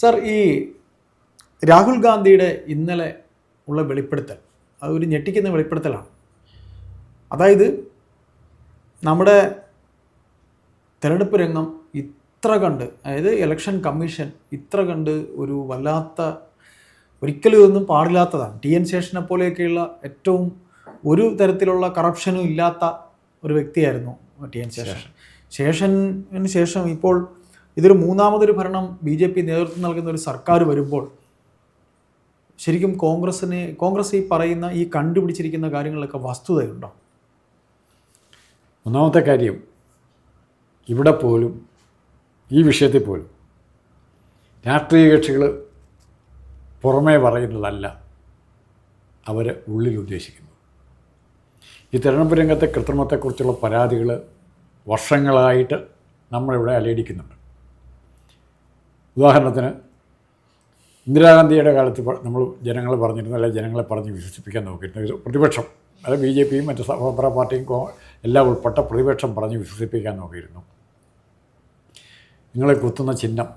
Sir ഈ രാഹുൽ ഗാന്ധിയുടെ ഇന്നലെ ഉള്ള വെളിപ്പെടുത്തൽ അത് ഒരു ഞെട്ടിക്കുന്ന വെളിപ്പെടുത്തലാണ്. അതായത് നമ്മുടെ തെരഞ്ഞെടുപ്പ് രംഗം ഇത്ര കണ്ട് അതായത് ഇലക്ഷൻ കമ്മീഷൻ ഇത്ര കണ്ട് ഒരു വല്ലാത്ത ഒരിക്കലും ഇതൊന്നും പാടില്ലാത്തതാണ്. ടി എൻ ശേഷനെ പോലെയൊക്കെയുള്ള ഏറ്റവും ഒരു തരത്തിലുള്ള കറപ്ഷനും ഇല്ലാത്ത ഒരു വ്യക്തിയായിരുന്നു ടി എൻ ശേഷൻ. ശേഷന് ശേഷം ഇപ്പോൾ ഇതൊരു മൂന്നാമതൊരു ഭരണം ബി ജെ പി നേതൃത്വം നൽകുന്ന ഒരു സർക്കാർ വരുമ്പോൾ ശരിക്കും കോൺഗ്രസിനെ കോൺഗ്രസ് ഈ പറയുന്ന ഈ കണ്ടുപിടിച്ചിരിക്കുന്ന കാര്യങ്ങളൊക്കെ വസ്തുതയുണ്ടോ? ഒന്നാമത്തെ കാര്യം ഇവിടെ പോലും ഈ വിഷയത്തിൽ പോലും രാഷ്ട്രീയ കക്ഷികൾ പുറമേ പറയുന്നതല്ല അവർ ഉള്ളിൽ ഉദ്ദേശിക്കുന്നു ഈ തെരഞ്ഞെടുപ്പ് രംഗത്തെ കൃത്രിമത്തെക്കുറിച്ചുള്ള പരാതികൾ വർഷങ്ങളായിട്ട് നമ്മളിവിടെ അലയടിക്കുന്നുണ്ട്. ഉദാഹരണത്തിന് ഇന്ദിരാഗാന്ധിയുടെ കാലത്ത് നമ്മൾ ജനങ്ങളെ പറഞ്ഞിരുന്നു അല്ലെങ്കിൽ ജനങ്ങളെ പറഞ്ഞ് വിശ്വസിപ്പിക്കാൻ നോക്കിയിരുന്നു. പ്രതിപക്ഷം അത് ബി ജെ പിയും മറ്റ് സ്വതന്ത്ര പാർട്ടിയും എല്ലാം ഉൾപ്പെട്ട പ്രതിപക്ഷം പറഞ്ഞ് വിശ്വസിപ്പിക്കാൻ നോക്കിയിരുന്നു. നിങ്ങളെ കുത്തുന്ന ചിഹ്നം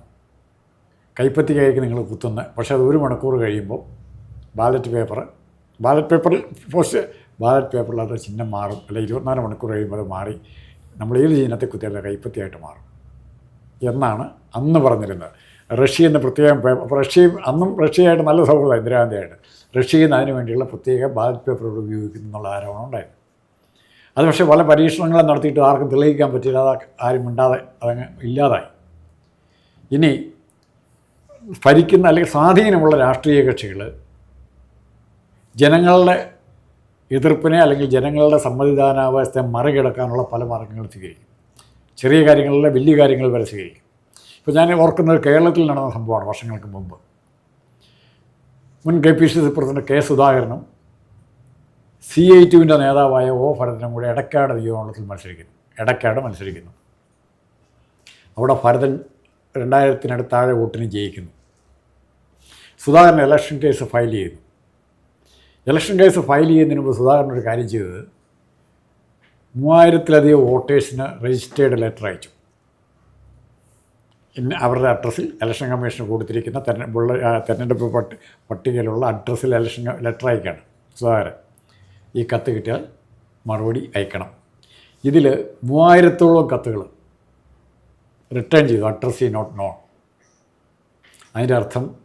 കൈപ്പത്തികയ്ക്ക് നിങ്ങൾ കുത്തുന്ന പക്ഷേ അത് ഒരു മണിക്കൂർ കഴിയുമ്പോൾ ബാലറ്റ് പേപ്പർ ബാലറ്റ് പേപ്പറിൽ പോസ്റ്റ് ബാലറ്റ് പേപ്പറിൽ അത് ചിഹ്നം മാറും അല്ലെ ഇരുപത്തിനാല് മണിക്കൂർ കഴിയുമ്പോൾ അത് മാറി നമ്മൾ ഏത് ചിഹ്നത്തെ കുത്തിയാലും കൈപ്പത്തിയായിട്ട് മാറും. എന്നാണ് അന്ന് പറഞ്ഞിരുന്നത്. റഷ്യ എന്ന് പ്രത്യേകം റഷ്യയും അന്നും റഷ്യയായിട്ട് നല്ല സൗഹൃദം ഇന്ദിരാഗാന്ധിയായിട്ട്. റഷ്യയിൽ നിന്ന് അതിന് വേണ്ടിയുള്ള പ്രത്യേക ബാലറ്റ് പേപ്പറുകൾ ഉപയോഗിക്കുന്നു എന്നുള്ള ആരോപണം ഉണ്ടായിരുന്നു. അത് പക്ഷേ പല പരീക്ഷണങ്ങളും നടത്തിയിട്ട് ആർക്കും തെളിയിക്കാൻ പറ്റില്ല അത് ആരും മിണ്ടാതെ അതങ്ങ് ഇല്ലാതായി. ഇനി ഭരിക്കുന്ന അല്ലെങ്കിൽ സ്വാധീനമുള്ള രാഷ്ട്രീയ കക്ഷികൾ ജനങ്ങളുടെ എതിർപ്പിനെ അല്ലെങ്കിൽ ജനങ്ങളുടെ സമ്മതിദാനാവസ്ഥയെ മറികടക്കാനുള്ള പല മാർഗങ്ങളും സ്വീകരിക്കും. ചെറിയ കാര്യങ്ങളിലെ വലിയ കാര്യങ്ങൾ വരെ സ്വീകരിക്കും. ഇപ്പോൾ ഞാൻ ഓർക്കുന്നത് കേരളത്തിൽ നടന്ന സംഭവമാണ് വർഷങ്ങൾക്ക് മുമ്പ്. മുൻ K P C C president K സുധാകരനും സി ഐ ടുവിന്റെ നേതാവായ ഒ ഭരതനും കൂടെ എടക്കാട് നിയമമണ്ഡലത്തിൽ മത്സരിക്കുന്നു. എടക്കാട് മത്സരിക്കുന്നു. അവിടെ ഭരതൻ രണ്ടായിരത്തിനടുത്ത് താഴെ വോട്ടിന് ജയിക്കുന്നു. സുധാകരൻ ഇലക്ഷൻ കേസ് ഫയൽ ചെയ്തു ഇലക്ഷൻ കേസ് ഫയൽ ചെയ്യുന്നതിന് മുമ്പ് സുധാകരൻ ഒരു കാര്യം ചെയ്തത് മൂവായിരത്തിലധികം വോട്ടേഴ്സിന് രജിസ്റ്റേർഡ് ലെറ്റർ അയച്ചു. അവരുടെ അഡ്രസ്സിൽ ഇലക്ഷൻ കമ്മീഷന് കൊടുത്തിരിക്കുന്ന തെരഞ്ഞെടുപ്പ് പട്ടി പട്ടികയിലുള്ള അഡ്രസ്സിൽ ഇലക്ഷൻ ലെറ്റർ അയക്കാണ്. സുധാകരൻ. ഈ കത്ത് കിട്ടിയാൽ മറുപടി അയക്കണം. ഇതിൽ മൂവായിരത്തോളം കത്തുകൾ റിട്ടേൺ ചെയ്തു. അഡ്രസ് ഈ നോട്ട് നോൺ. അതിന്റെ അർത്ഥം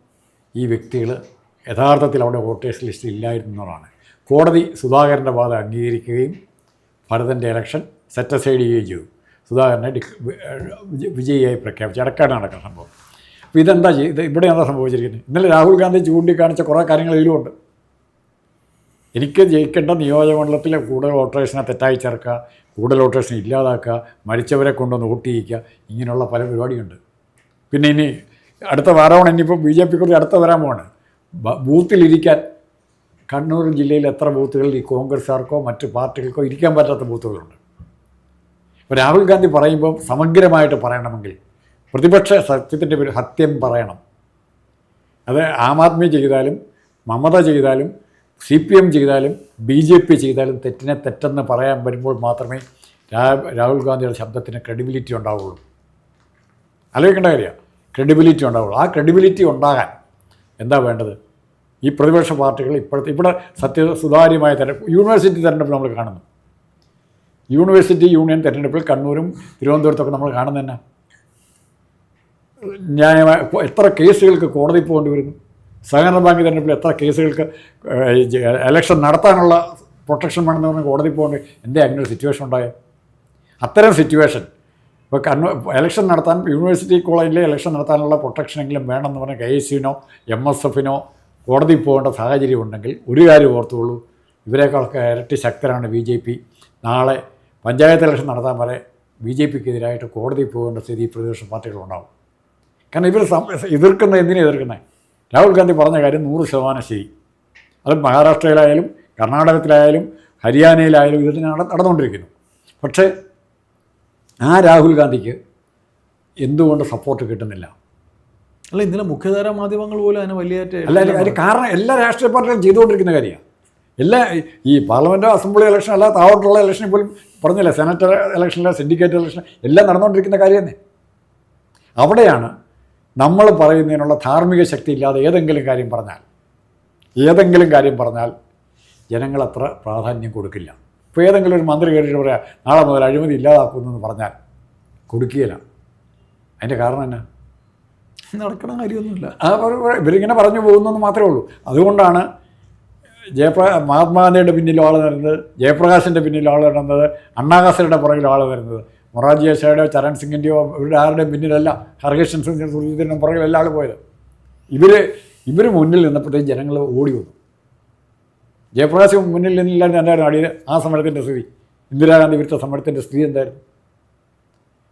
ഈ വ്യക്തികൾ യഥാർത്ഥത്തിൽ അവിടെ വോട്ടേഴ്സ് ലിസ്റ്റിൽ ഇല്ലായിരുന്നു എന്നതാണ് കോടതി സുധാകരന്റെ വാദം അംഗീകരിക്കുകയും ഭരതന്റെ ഇലക്ഷൻ സെറ്റസൈഡ് ചെയ്യുകയും ചെയ്തു. സുധാകരനെ വിജയിയായി പ്രഖ്യാപിച്ചു. അടക്കാട് നടക്കുന്ന സംഭവം. അപ്പോൾ ഇതെന്താ ചെയ്ത് എന്താ സംഭവിച്ചിരിക്കുന്നത് ഇന്നലെ രാഹുൽ ഗാന്ധി ചൂണ്ടിക്കാണിച്ച കുറേ കാര്യങ്ങൾ ഇതിലുമുണ്ട് എനിക്ക് ജയിക്കേണ്ട നിയോജകമണ്ഡലത്തിലെ കൂടുതൽ വോട്ടേഴ്സിനെ തെറ്റായി ചേർക്കുക കൂടുതൽ വോട്ടേഴ്സിനെ ഇല്ലാതാക്കുക മരിച്ചവരെ കൊണ്ടുവന്ന് വോട്ട് ചെയ്യിക്കുക ഇങ്ങനെയുള്ള പല പരിപാടിയുണ്ട്. പിന്നെ ഇനി അടുത്ത വാരമാണ് ഇനിയിപ്പോൾ ബി ജെ പിക്കുറിച്ച് അടുത്ത വരാൻ പോവാണ് ബൂത്തിലിരിക്കാൻ കണ്ണൂർ ജില്ലയിൽ എത്ര ബൂത്തുകളിൽ ഈ കോൺഗ്രസ്സുകാർക്കോ മറ്റ് പാർട്ടികൾക്കോ ഇരിക്കാൻ പറ്റാത്ത ബൂത്തുകളുണ്ട്. ഇപ്പോൾ രാഹുൽ ഗാന്ധി പറയുമ്പോൾ സമഗ്രമായിട്ട് പറയണമെങ്കിൽ പ്രതിപക്ഷ സത്യത്തിന്റെ പേര് സത്യം പറയണം. അത് ആം ആദ്മി ചെയ്താലും മമത ചെയ്താലും സി പി എം ചെയ്താലും ബി ജെ പി ചെയ്താലും തെറ്റിനെ തെറ്റെന്ന് പറയാൻ വരുമ്പോൾ മാത്രമേ രാഹുൽ ഗാന്ധിയുടെ ശബ്ദത്തിന് ക്രെഡിബിലിറ്റി ഉണ്ടാവുള്ളൂ. ആലോചിക്കേണ്ട കാര്യമാണ്. ക്രെഡിബിലിറ്റി ഉണ്ടാവുള്ളൂ. ആ ക്രെഡിബിലിറ്റി ഉണ്ടാകാൻ എന്താ വേണ്ടത്? ഈ പ്രതിപക്ഷ പാർട്ടികൾ ഇപ്പോഴത്തെ ഇവിടെ സത്യ സുതാര്യമായ തെരഞ്ഞെടുപ്പ് യൂണിവേഴ്സിറ്റി തെരഞ്ഞെടുപ്പ് നമ്മൾ കാണുന്നു. യൂണിവേഴ്സിറ്റി യൂണിയൻ തെരഞ്ഞെടുപ്പിൽ കണ്ണൂരും തിരുവനന്തപുരത്തൊക്കെ നമ്മൾ കാണുന്ന തന്നെ. ന്യായമായ എത്ര കേസുകൾക്ക് കോടതി പോകേണ്ടി വരുന്നു? സഹകരണ ബാങ്ക് തെരഞ്ഞെടുപ്പിൽ എത്ര കേസുകൾക്ക് എലക്ഷൻ നടത്താനുള്ള പ്രൊട്ടക്ഷൻ വേണമെന്ന് പറഞ്ഞ് കോടതി പോകേണ്ടി എന്റെ അങ്ങനെ ഒരു സിറ്റുവേഷൻ ഉണ്ടായ. അത്തരം സിറ്റുവേഷൻ ഇപ്പോൾ കണ്ണൂർ എലക്ഷൻ നടത്താൻ യൂണിവേഴ്സിറ്റി കോളേജിലെ ഇലക്ഷൻ നടത്താനുള്ള പ്രൊട്ടക്ഷനെങ്കിലും വേണമെന്ന് പറഞ്ഞ് കെ എസ് യുനോ എം എസ് എഫിനോ കോടതി പോകേണ്ട സാഹചര്യം ഉണ്ടെങ്കിൽ ഒരു കാര്യം ഓർത്തുള്ളൂ ഇവരെക്കാളൊക്കെ ഇരട്ടി ശക്തരാണ് ബി ജെ പി. നാളെ പഞ്ചായത്ത് ഇലക്ഷൻ നടത്താൻ വരെ ബി ജെ പിക്കെതിരായിട്ട് കോടതി പോകേണ്ട സ്ഥിതി പ്രതിപക്ഷ പാർട്ടികളുണ്ടാവും കാരണം ഇവർ എതിർക്കുന്ന എന്തിനെ എതിർക്കുന്നത് രാഹുൽ ഗാന്ധി പറഞ്ഞ കാര്യം നൂറ് ശതമാനം ശരി. അത് മഹാരാഷ്ട്രയിലായാലും കർണാടകത്തിലായാലും ഹരിയാനയിലായാലും ഇതിൽ നട നടന്നുകൊണ്ടിരിക്കുന്നു. പക്ഷേ ആ രാഹുൽ ഗാന്ധിക്ക് എന്തുകൊണ്ട് സപ്പോർട്ട് കിട്ടുന്നില്ല? അല്ല ഇന്നലെ മുഖ്യധാര മാധ്യമങ്ങൾ പോലും അതിന് വലിയ അല്ല അല്ല, അതിന് കാരണം എല്ലാ രാഷ്ട്രീയ പാർട്ടികളും ചെയ്തുകൊണ്ടിരിക്കുന്ന കാര്യമാണ്. എല്ലാ ഈ പാർലമെന്റോ അസംബ്ലി ഇലക്ഷൻ അല്ല താഴോട്ടുള്ള ഇലക്ഷനിൽ പോലും പറഞ്ഞില്ല. സെനറ്റ് ഇലക്ഷനിലെ സിൻഡിക്കേറ്റ് ഇലക്ഷൻ എല്ലാം നടന്നുകൊണ്ടിരിക്കുന്ന കാര്യം തന്നെ. അവിടെയാണ് നമ്മൾ പറയുന്നതിനുള്ള ധാർമ്മിക ശക്തി ഇല്ലാതെ ഏതെങ്കിലും കാര്യം പറഞ്ഞാൽ ഏതെങ്കിലും കാര്യം പറഞ്ഞാൽ ജനങ്ങൾ അത്ര പ്രാധാന്യം കൊടുക്കില്ല. ഇപ്പോൾ ഏതെങ്കിലും ഒരു മന്ത്രി കയറിയിട്ട് പറയാം നാളെ മുതൽ അഴിമതി ഇല്ലാതാക്കുമെന്ന് പറഞ്ഞാൽ കൊടുക്കുകയില്ല. അതിന്റെ കാരണം എന്നാ? നടക്കണ കാര്യമൊന്നുമില്ല. ആ ഇവരിങ്ങനെ പറഞ്ഞു പോകുന്നെന്ന് മാത്രമേ ഉള്ളൂ. അതുകൊണ്ടാണ് ജയപ്ര മഹാത്മാഗാന്ധിയുടെ പിന്നിൽ ആൾ വരുന്നത് ജയപ്രകാശിന്റെ പിന്നിൽ ആൾ വരുന്നത് അണ്ണാഹസരുടെ പുറകിൽ ആൾ വരുന്നത്. മൊറാർജി ദേശായിയോ ചരൺ സിംഗിന്റെയോ ഇവരുടെ ആരുടെയും പിന്നിലല്ല ഹർകൃഷ്ണൻ സിംഗ് സുരജിത്തിന്റെ പുറകിലല്ല ആൾ പോയത്. ഇവർ ഇവർ മുന്നിൽ നിന്നപ്പോഴത്തേക്ക് ജനങ്ങൾ ഓടി വന്നു. ജയപ്രകാശ് മുന്നിൽ നിന്നില്ലായിരുന്നു എന്തായിരുന്നു അടിയിൽ ആ സമരത്തിന്റെ സ്ഥിതി. ഇന്ദിരാഗാന്ധി വിരുദ്ധ സമരത്തിന്റെ സ്ഥിതി എന്തായിരുന്നു?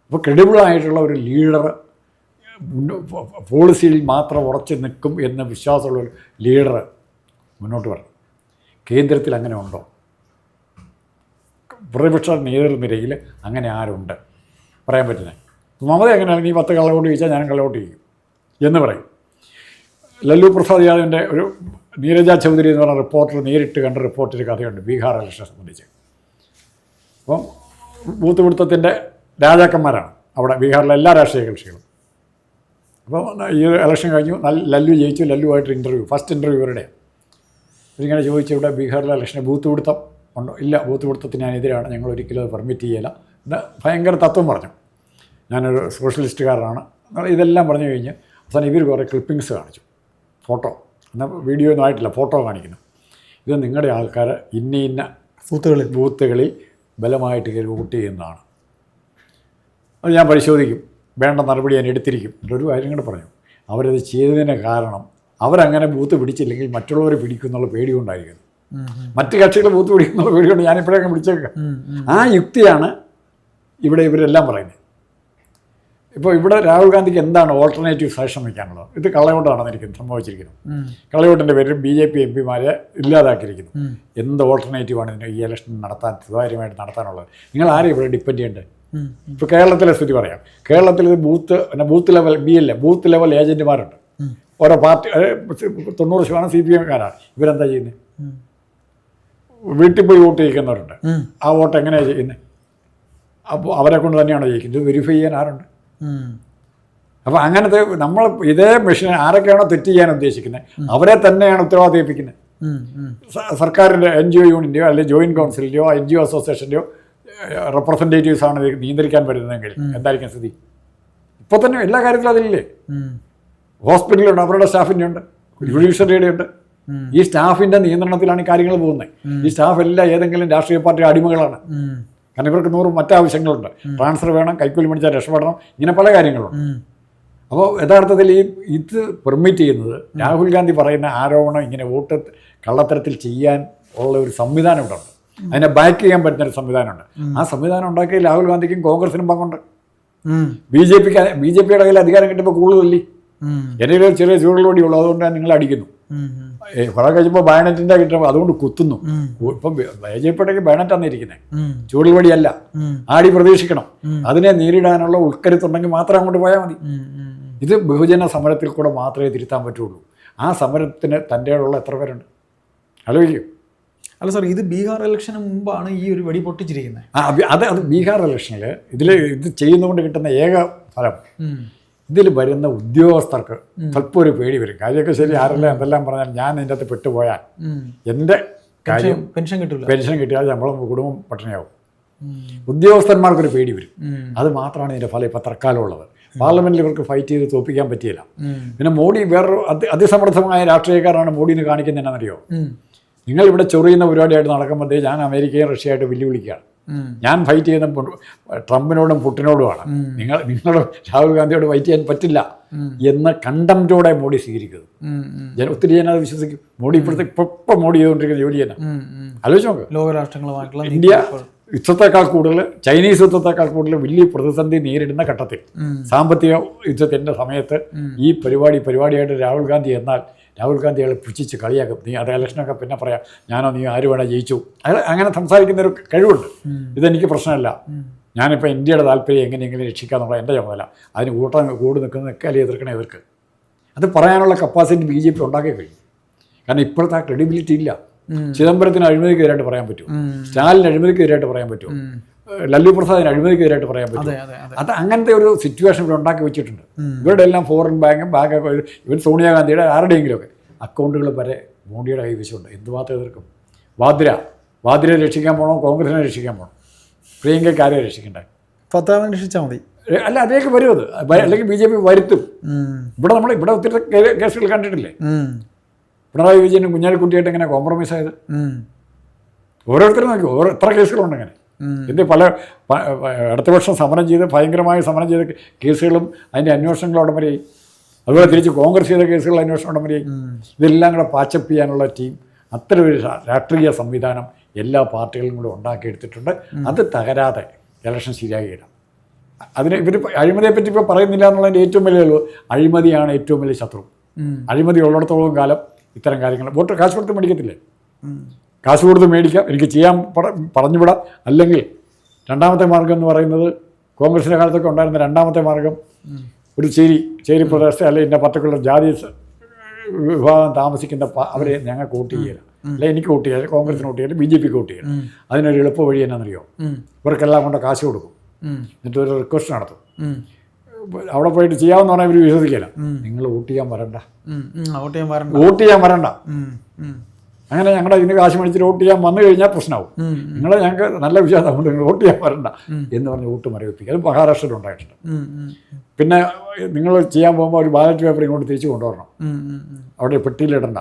അപ്പോൾ ക്രെഡിബിളായിട്ടുള്ള ഒരു ലീഡർ പോളിസിയിൽ മാത്രം ഉറച്ചു നിൽക്കും എന്ന വിശ്വാസമുള്ള ഒരു ലീഡർ മുന്നോട്ട് വരണം. കേന്ദ്രത്തിൽ അങ്ങനെ ഉണ്ടോ? പ്രതിപക്ഷ നേതൃനിരയിൽ അങ്ങനെ ആരുണ്ട്? പറയാൻ പറ്റില്ല. മമത എങ്ങനെയാണ്? നീ പത്ത് കള്ളവോട്ട് ചോദിച്ചാൽ ഞാൻ കള്ളവോട്ട് ചെയ്യും എന്ന് പറയും. ലല്ലു പ്രസാദ് യാദവിന്റെ ഒരു നീരജ ചൗധരി എന്ന് പറഞ്ഞ റിപ്പോർട്ടർ നേരിട്ട് കണ്ട റിപ്പോർട്ടിൽ കഥയുണ്ട് ബീഹാർ ഇലക്ഷനെ സംബന്ധിച്ച്. അപ്പം ബൂത്ത് പിടുത്തത്തിന്റെ രാജാക്കന്മാരാണ് അവിടെ ബീഹാറിലെ എല്ലാ രാഷ്ട്രീയ കക്ഷികളും. അപ്പോൾ ഈ ഇലക്ഷൻ കഴിഞ്ഞു ലല്ലു ജയിച്ചു ലല്ലുവായിട്ട് ഇന്റർവ്യൂ ഫസ്റ്റ് ഇന്റർവ്യൂ ഇവരുടെ ഇങ്ങനെ ചോദിച്ചു ഇവിടെ ബീഹാറിലെ ഇലക്ഷന് ബൂത്ത് പിടുത്തം ഉണ്ടോ? ഇല്ല ബൂത്ത് പിടുത്തത്തിന് ഞാൻ എതിരാണ് ഞങ്ങൾ ഒരിക്കലും അത് പെർമിറ്റ് ചെയ്യില്ല എന്ന് ഭയങ്കര തത്വം പറഞ്ഞു. ഞാനൊരു സോഷ്യലിസ്റ്റുകാരനാണ്. ഇതെല്ലാം പറഞ്ഞു കഴിഞ്ഞ് അവസാനം ഇവർ കുറേ ക്ലിപ്പിങ്സ് കാണിച്ചു. ഫോട്ടോ. എന്നാൽ വീഡിയോ ഒന്നും ആയിട്ടില്ല ഫോട്ടോ കാണിക്കുന്നു. ഇത് നിങ്ങളുടെ ആൾക്കാർ ഇന്ന ഇന്ന ബൂത്തുകളിൽ. ബൂത്തുകളിൽ ബലമായിട്ട് കയറി വോട്ട് ചെയ്യുന്നതാണ്. അത് ഞാൻ പരിശോധിക്കും. വേണ്ട നടപടി ഞാൻ എടുത്തിരിക്കും. എന്നൊരു കാര്യം കൂടെ പറഞ്ഞു. അവരത് ചെയ്തതിന് കാരണം അവരങ്ങനെ ബൂത്ത് പിടിച്ചില്ലെങ്കിൽ മറ്റുള്ളവരെ പിടിക്കുന്നുള്ള പേടി കൊണ്ടായിരിക്കുന്നു മറ്റു കക്ഷികൾ ബൂത്ത് പിടിക്കുന്നുള്ള പേടി കൊണ്ട് ഞാനിപ്പോഴൊക്കെ പിടിച്ചേക്കാം. ആ യുക്തിയാണ് ഇവിടെ ഇവരെല്ലാം പറയുന്നത്. ഇപ്പോൾ ഇവിടെ രാഹുൽ ഗാന്ധിക്ക് എന്താണ് ഓൾട്ടർനേറ്റീവ് സജഷൻ വയ്ക്കാനുള്ളത് ഇത് കള്ളവോട്ട് നടന്നിരിക്കുന്നത് സംഭവിച്ചിരിക്കുന്നത്. ഉം, കള്ളവോട്ടിന്റെ പേരിൽ ബി ജെ പി എം പിമാരെ ഇല്ലാതാക്കിയിരിക്കുന്നു. എന്ത് ഓൾട്ടർനേറ്റീവാണ് ഇതിന് ഈ ഇലക്ഷൻ നടത്താൻ സുതാര്യമായിട്ട് നടത്താനുള്ളത്? നിങ്ങൾ ആരെയും ഇവിടെ ഡിപ്പെൻഡ് ചെയ്യേണ്ടത്? ഇപ്പോൾ കേരളത്തിലെ സ്ഥിതി പറയാം. കേരളത്തിൽ ഇത് ബൂത്ത് പിന്നെ ബൂത്ത് ലെവൽ ബി അല്ല ബൂത്ത് ലെവൽ ഏജന്റുമാരുണ്ട് ഓരോ പാർട്ടി തൊണ്ണൂറ് ശതമാനം സി പി എംകാരാണ് ഇവരെന്താ ചെയ്യുന്നത് വീട്ടിൽ പോയി വോട്ട് ചെയ്യിക്കുന്നവരുണ്ട്. ആ വോട്ട് എങ്ങനെയാണ് ചെയ്യുന്നത് അപ്പോൾ അവരെ കൊണ്ട് തന്നെയാണോ ജയിക്കുന്നത്? ഇത് വെരിഫൈ ചെയ്യാൻ ആരുണ്ട്. അപ്പോൾ അങ്ങനത്തെ നമ്മൾ ഇതേ മെഷീൻ ആരൊക്കെയാണോ തെറ്റ് ചെയ്യാൻ ഉദ്ദേശിക്കുന്നത്? അവരെ തന്നെയാണ് ഉത്തരവാദിപ്പിക്കുന്നത്. ഏൽപ്പിക്കുന്നത് സർക്കാരിന്റെ എൻ ജി ഒ യൂണിന്റെയോ അല്ലെങ്കിൽ ജോയിന്റ് കൗൺസിലിന്റെയോ എൻ ജി ഒ അസോസിയേഷന്റെയോ റെപ്രസെന്റേറ്റീവ്സ് ആണ് ഇത് നിയന്ത്രിക്കാൻ പറ്റുന്നതെങ്കിൽ എന്തായിരിക്കും സ്ഥിതി? ഇപ്പോൾ തന്നെ എല്ലാ കാര്യത്തിലും അതില്ലേ ഹോസ്പിറ്റലുണ്ട് അവരുടെ സ്റ്റാഫിന്റെ ഉണ്ട് ജുഡീഷ്യറിയുടെ ഉണ്ട്. ഈ സ്റ്റാഫിന്റെ നിയന്ത്രണത്തിലാണ് ഈ കാര്യങ്ങൾ പോകുന്നത്. ഈ സ്റ്റാഫ് എല്ലാം ഏതെങ്കിലും രാഷ്ട്രീയ പാർട്ടി അടിമകളാണ്. കാരണം ഇവർക്ക് നൂറ് മറ്റാവശ്യങ്ങളുണ്ട് ട്രാൻസ്ഫർ വേണം കൈക്കൂലി മേടിച്ചാൽ രക്ഷപ്പെടണം ഇങ്ങനെ പല കാര്യങ്ങളുണ്ട്. അപ്പോൾ യഥാർത്ഥത്തിൽ ഈ ഇത് പെർമിറ്റ് ചെയ്യുന്നത് രാഹുൽ ഗാന്ധി പറയുന്ന ആരോപണം ഇങ്ങനെ വോട്ട് കള്ളത്തരത്തിൽ ചെയ്യാൻ ഉള്ള ഒരു സംവിധാനം ഇവിടെ ഉണ്ട് അതിനെ ബാക്ക് ചെയ്യാൻ പറ്റുന്ന ഒരു സംവിധാനമുണ്ട്. ആ സംവിധാനം ഉണ്ടാക്കി രാഹുൽ ഗാന്ധിക്കും കോൺഗ്രസിനും പങ്കുണ്ട്. ബി ജെ പിക്ക് ബി ജെ പിയുടെ കയ്യിൽ അധികാരം കിട്ടുമ്പോൾ കൂടുതലല്ലേ? എന്റെ ചെറിയ ചൂടുകൂടി ഉള്ളൂ അതുകൊണ്ട് ഞാൻ നിങ്ങളെ അടിക്കുന്നു. കുറെ കഴിയുമ്പോൾ ബയണറ്റിന്റെ കിട്ടുമ്പോൾ അതുകൊണ്ട് കുത്തുന്നു. ഇപ്പം ബി ജെ ഇരിക്കുന്നത് ചൂടിൽ ആടി പ്രതീക്ഷിക്കണം. അതിനെ നേരിടാനുള്ള ഉൾക്കരുത്തുണ്ടെങ്കിൽ മാത്രം അങ്ങോട്ട് പോയാൽ മതി. ഇത് ബഹുജന സമരത്തിൽ കൂടെ മാത്രമേ തിരുത്താൻ പറ്റുള്ളൂ. ആ സമരത്തിന് തന്റെ ഉള്ള എത്ര പേരുണ്ട്? ആലോചിക്കും. അല്ല സാർ ഇത് ബീഹാർ ഇലക്ഷന് മുമ്പാണ് ഈ ഒരു വെടി പൊട്ടിച്ചിരിക്കുന്നത് ആ അത് അത് ബീഹാർ ഇലക്ഷനിൽ ഇതിൽ ഇത് ചെയ്യുന്നതുകൊണ്ട് കിട്ടുന്ന ഏക ഫലം ഇതിൽ വരുന്ന ഉദ്യോഗസ്ഥർക്ക് അല്പം ഒരു പേടി വരും. കാര്യമൊക്കെ ശരി ആരല്ല എന്തെല്ലാം പറഞ്ഞാൽ ഞാൻ ഇതിന്റെ അകത്ത് പെട്ടുപോയാൽ. എന്റെ കാര്യം പെൻഷൻ- കിട്ടില്ല പെൻഷൻ കിട്ടിയാൽ നമ്മളും കുടുംബം പട്ടിണിയാവും. ഉദ്യോഗസ്ഥന്മാർക്കൊരു പേടി വരും. അത് മാത്രമാണ് ഇതിന്റെ ഫലം ഇപ്പോൾ തർക്കാലമുള്ളത് പാർലമെന്റിൽ ഇവർക്ക് ഫൈറ്റ് ചെയ്ത് തോപ്പിക്കാൻ പറ്റിയില്ല. പിന്നെ മോഡി വേറൊരു അതി അതിസമർത്ഥമായ രാഷ്ട്രീയക്കാരാണ് മോഡിന്ന് കാണിക്കുന്നത് എന്നാണെന്നറിയോ? നിങ്ങൾ ഇവിടെ ചൊറിയുന്ന പരിപാടിയായിട്ട് നടക്കുമ്പോഴത്തേക്ക് ഞാൻ അമേരിക്കയും റഷ്യയായിട്ട് വെല്ലുവിളിക്കുകയാണ്. ഞാൻ ഫൈറ്റ് ചെയ്യുന്ന ട്രംപിനോടും പുട്ടിനോടുമാണ്. നിങ്ങൾ നിങ്ങളോട് രാഹുൽ ഗാന്ധിയോട് ഫൈറ്റ് ചെയ്യാൻ പറ്റില്ല എന്ന കണ്ടംറ്റോടെ മോഡി സ്വീകരിക്കുന്നത്. ഞാൻ ഒത്തിരി ജനം അത് വിശ്വസിക്കും. മോഡി ഇപ്പോഴത്തെ ഇപ്പം ഇപ്പൊ മോഡി ചെയ്തുകൊണ്ടിരിക്കുന്ന ജോലി തന്നെ ആലോചിച്ച് നോക്ക്. ലോകരാഷ്ട്രങ്ങളുമായിട്ടുള്ള ഇന്ത്യ യുദ്ധത്തെക്കാൾ കൂടുതൽ ചൈനീസ് യുദ്ധത്തെക്കാൾ കൂടുതൽ വലിയ പ്രതിസന്ധി നേരിടുന്ന ഘട്ടത്തിൽ സാമ്പത്തിക യുദ്ധത്തിന്റെ സമയത്ത് ഈ പരിപാടി പരിപാടിയായിട്ട് രാഹുൽ ഗാന്ധി എന്നാൽ രാഹുൽ ഗാന്ധി അയാളെ പുച്ഛിച്ച് കളിയാക്കും. നീ അത് ഇലക്ഷനൊക്കെ പിന്നെ പറയാം. ഞാനോ നീ ആര് വേണേ ജയിച്ചു. അയാൾ അങ്ങനെ സംസാരിക്കുന്ന ഒരു കഴിവുണ്ട്. ഇതെനിക്ക് പ്രശ്നമല്ല. ഞാനിപ്പോൾ ഇന്ത്യയുടെ താല്പര്യം എങ്ങനെയെങ്കിലും രക്ഷിക്കാന്നുള്ള എന്റെ ചുമതല. അതിന് കൂട്ടം കൂടി നിൽക്കുന്നതൊക്കെ അല്ലെങ്കിൽ എതിർക്കണേ ഇവർക്ക്. അത് പറയാനുള്ള കപ്പാസിറ്റി ബി ജെ പി ഉണ്ടാക്കി കഴിഞ്ഞു കാരണം ഇപ്പോഴത്തെ ആ ക്രെഡിബിലിറ്റി ഇല്ല. ചിദംബരത്തിന് അഴിമതിക്കെതിരായിട്ട് പറയാൻ പറ്റും സ്റ്റാലിന് അഴിമതിക്കെതിരായിട്ട് പറയാൻ പറ്റും ലല്ലു പ്രസാദിന് അഴിമതിക്കെതിരായിട്ട് പറയാൻ പറ്റും. അതെ അങ്ങനത്തെ ഒരു സിറ്റുവേഷൻ ഇവിടെ ഉണ്ടാക്കി വെച്ചിട്ടുണ്ട്. ഇവരുടെ എല്ലാം ഫോറിൻ ബാങ്കും ബാങ്കൊക്കെ ഇവൻ സോണിയാഗാന്ധിയുടെ ആരുടെയെങ്കിലുമൊക്കെ അക്കൗണ്ടുകൾ വരെ മോഡിയുടെ കൈവശമുണ്ട്. എന്തുമാത്രം എതിർക്കും? വാദ്ര. വാദ്രയെ രക്ഷിക്കാൻ പോകണോ കോൺഗ്രസിനെ രക്ഷിക്കാൻ പോകണം പ്രിയങ്കയ്ക്ക് ആരെയും രക്ഷിക്കണ്ടേ പത്താമത് രക്ഷിച്ചാൽ മതി. അല്ല അതിലേക്ക് വരും അത്. അല്ലെങ്കിൽ ബി ജെ പി വരുത്തും. ഇവിടെ നമ്മൾ ഇവിടെ ഒത്തിരി കേ- കേസുകൾ കണ്ടിട്ടില്ലേ. പിണറായി വിജയനും കുഞ്ഞാലിക്കുട്ടിയായിട്ട് എങ്ങനെ കോംപ്രമൈസ് ആയത്. ഓരോരുത്തരും നോക്കി ഓരോ എത്ര കേസുകളുണ്ട് അങ്ങനെ എന്ത് പല അടുത്ത വർഷം സമരം ചെയ്ത് ഭയങ്കരമായ സമരം ചെയ്ത കേസുകളും അതിന്റെ അന്വേഷണങ്ങളും വരെയായി അതുപോലെ തിരിച്ച് കോൺഗ്രസ് ചെയ്ത കേസുകൾ അന്വേഷണം വരെയായി ഇതെല്ലാം കൂടെ പാച്ചപ്പ് ചെയ്യാനുള്ള ടീം അത്തരം ഒരു രാഷ്ട്രീയ സംവിധാനം എല്ലാ പാർട്ടികളും കൂടെ ഉണ്ടാക്കിയെടുത്തിട്ടുണ്ട്. അത് തകരാതെ ഇലക്ഷൻ ശരിയായി ഇടാം അതിന് ഇവർ അഴിമതിയെ പറ്റി ഇപ്പോൾ പറയുന്നില്ല എന്നുള്ളതിന്റെ ഏറ്റവും വലിയ അഴിമതിയാണ് ഏറ്റവും വലിയ ശത്രു. അഴിമതി ഉള്ളിടത്തോളം കാലം ഇത്തരം കാര്യങ്ങൾ. വോട്ട് കാശ് കൊടുത്ത് മേടിക്കത്തില്ലേ. കാശ് കൊടുത്ത് മേടിക്കാം എനിക്ക് ചെയ്യാൻ പറ- പറഞ്ഞുവിടാം. അല്ലെങ്കിൽ രണ്ടാമത്തെ മാർഗം എന്ന് പറയുന്നത് കോൺഗ്രസിന്റെ കാലത്തൊക്കെ ഉണ്ടായിരുന്ന രണ്ടാമത്തെ മാർഗം ഒരു ചേരി ചേരി പ്രദേശത്തെ അല്ലെങ്കിൽ ഇന്ന പർട്ടിക്കുലർ ജാതി വിഭാഗം താമസിക്കുന്ന പ- അവരെ ഞങ്ങൾക്ക് വോട്ട് ചെയ്യുക അല്ലെ എനിക്ക് വോട്ട് ചെയ്യാം കോൺഗ്രസിന് വോട്ട് ചെയ്യാം ബി ജെ പിക്ക് വോട്ട് ചെയ്യാം അതിനൊരു എളുപ്പ വഴി എന്നാണെന്നറിയോ. ഇവർക്കെല്ലാം കൊണ്ട് കാശ് കൊടുക്കും. എന്നിട്ട് ഒരു റിക്വസ്റ്റ് നടത്തും. അവിടെ പോയിട്ട് ചെയ്യാമെന്ന് പറഞ്ഞാൽ ഇവർ വിശ്വസിക്കില്ല. നിങ്ങൾ വോട്ട് ചെയ്യാൻ വരണ്ട. വോട്ട് ചെയ്യാൻ വരണ്ട. അങ്ങനെ ഞങ്ങളുടെ ഇതിന് കാശ് മേടിച്ച് വോട്ട് ചെയ്യാൻ വന്നു കഴിഞ്ഞാൽ പ്രശ്നമാവും. നിങ്ങൾ ഞങ്ങൾക്ക് നല്ല വിശ്വാസം അതുകൊണ്ട് നിങ്ങൾ വോട്ട് ചെയ്യാൻ വരണ്ട എന്ന് പറഞ്ഞ് വോട്ട് മരവിപ്പിക്കും അത് മഹാരാഷ്ട്രയിൽ ഉണ്ടായിട്ടുണ്ട്. പിന്നെ നിങ്ങൾ ചെയ്യാൻ പോകുമ്പോൾ ഒരു ബാലറ്റ് പേപ്പർ ഇങ്ങോട്ട് തിരിച്ചു കൊണ്ടുവരണം. അവിടെ പെട്ടിയിലിടണ്ട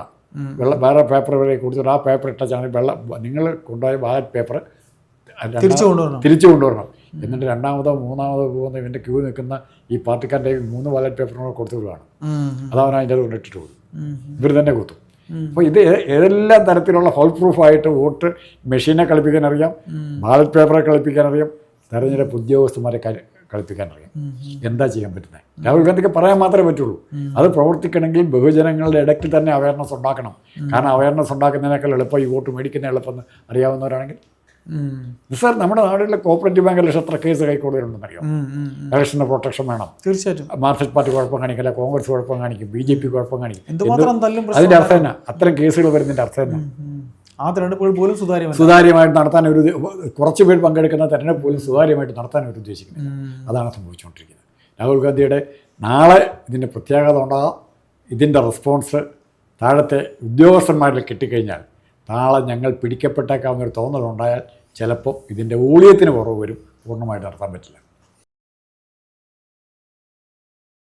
വെള്ള വേറെ പേപ്പർ വരെ കൊടുത്തിട്ട് ആ പേപ്പർ ഇട്ടാണ് വെള്ളം നിങ്ങൾ കൊണ്ടുപോയ ബാലറ്റ് പേപ്പർ തിരിച്ചു കൊണ്ടുവരണം. തിരിച്ചു കൊണ്ടുവരണം. എന്നിട്ട് രണ്ടാമതോ മൂന്നാമതോ പോകുന്ന ഇവന്റെ ക്യൂ നിൽക്കുന്ന ഈ പാർട്ടിക്കാരുടെ മൂന്ന് ബാലറ്റ് പേപ്പറിനോട് കൂടെ കൊടുത്തു വിടുകയാണ്. അതവൻ അതിന്റെ അത് കൊണ്ടിട്ടിട്ട് പോകും ഇവർ തന്നെ കുത്തും. അപ്പോൾ ഇത് ഏതെല്ലാം തരത്തിലുള്ള ഹോൾ പ്രൂഫായിട്ട് വോട്ട് മെഷീനെ കളിപ്പിക്കാൻ അറിയാം ബാലറ്റ് പേപ്പറെ കളിപ്പിക്കാൻ അറിയാം തെരഞ്ഞെടുപ്പ് ഉദ്യോഗസ്ഥന്മാരെ കളി- കളിപ്പിക്കാൻ അറിയാം. എന്താ ചെയ്യാൻ പറ്റുന്നത് രാഹുൽ ഗാന്ധിക്ക് പറയാൻ മാത്രമേ പറ്റുള്ളൂ. അത് പ്രവർത്തിക്കണമെങ്കിൽ ബഹുജനങ്ങളുടെ ഇടയ്ക്ക് തന്നെ അവയർനെസ് ഉണ്ടാക്കണം. കാരണം അവയർനെസ് ഉണ്ടാക്കുന്നതിനേക്കാൾ എളുപ്പം ഈ വോട്ട് മേടിക്കുന്ന എളുപ്പം അറിയാവുന്നവരാണെങ്കിൽ. സാർ നമ്മുടെ നാടുകളിലെ കോപ്പറേറ്റീവ് ബാങ്ക് ഇലക്ഷൻ എത്ര കേസ് ഉം. ഉം. പ്രൊട്ടക്ഷൻ വേണം. തീർച്ചയായിട്ടും. മാർക്സിസ്റ്റ് പാർട്ടി കുഴപ്പം കാണിക്കില്ല കോൺഗ്രസ് കുഴപ്പം കാണിക്കും ബി ജെ പി കുഴപ്പം കാണിക്കും. അതിന്റെ അർത്ഥം തന്നെ അത്തരം കേസുകൾ വരുന്നതിന്റെ അർത്ഥം തന്നെ ഉം. ആ തെരഞ്ഞെടുപ്പുകൾ പോലും സുതാര്യമല്ല സുതാര്യമായിട്ട് നടത്താൻ ഒരു കുറച്ച് പേർ പങ്കെടുക്കുന്ന തെരഞ്ഞെടുപ്പ് പോലും സുതാര്യമായിട്ട് നടത്താൻ അവർ ഉദ്ദേശിക്കുന്നത് അതാണ് സംഭവിച്ചുകൊണ്ടിരിക്കുന്നത്. രാഹുൽ ഗാന്ധിയുടെ നാളെ ഇതിന്റെ പ്രത്യേകത ഉണ്ടാകാം. ഇതിന്റെ റെസ്പോൺസ് താഴത്തെ ഉദ്യോഗസ്ഥന്മാരിൽ കിട്ടിക്കഴിഞ്ഞാൽ നാളെ ഞങ്ങൾ പിടിക്കപ്പെട്ടേക്കാവുന്നൊരു തോന്നലുണ്ടായാൽ ചിലപ്പോൾ ഇതിന്റെ ഊഴിയത്തിന് കുറവ് വരും. പൂർണമായിട്ട് നടത്താൻ പറ്റില്ല.